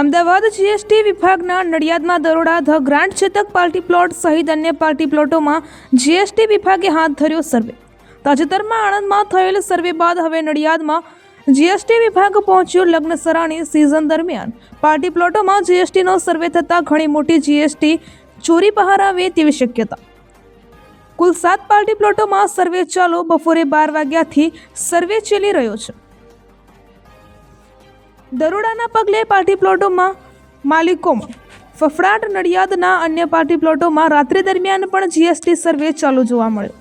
Ahmedabad GST વિભાગના નડિયાદમાં દરોડા, the grand Chetak party plot સહિત અન્ય પાર્ટી પ્લોટોમાં જીએસટી વિભાગે હાથ ધર્યો સર્વે. તાજેતરમાં આણંદમાં થયેલ સર્વે બાદ હવે નડિયાદમાં જીએસટી વિભાગ પહોંચ્યો લગ્ન સરાણી સિઝન દરમિયાન. પાર્ટી પ્લોટોમાં જીએસટીનો સર્વે થતાં ઘણી મોટી જીએસટી ચોરી બહાર આવે તેવી શક્યતા. કુલ સાત પાર્ટી પ્લોટોમાં સર્વે ચાલુ બપોરે બાર વાગ્યાથી સર્વે ચાલી રહ્યો છે. દરોડાના પગલે પાર્ટી પ્લોટોમાં માલિકોમાં ફફડાટ નડિયાદના અન્ય પાર્ટી પ્લોટોમાં રાત્રિ દરમિયાન પણ જીએસટી સર્વે ચાલુ જોવા મળ્યો.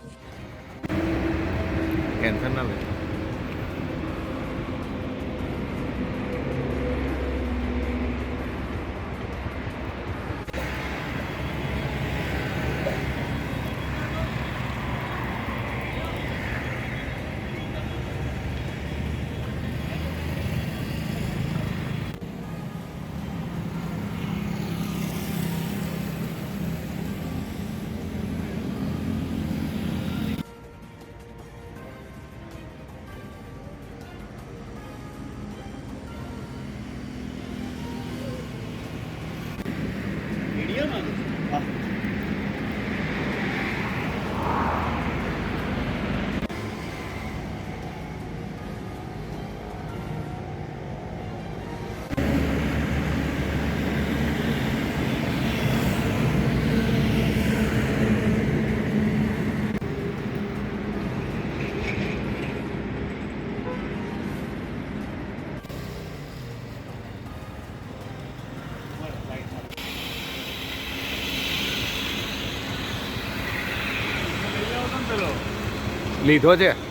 લીધો છે?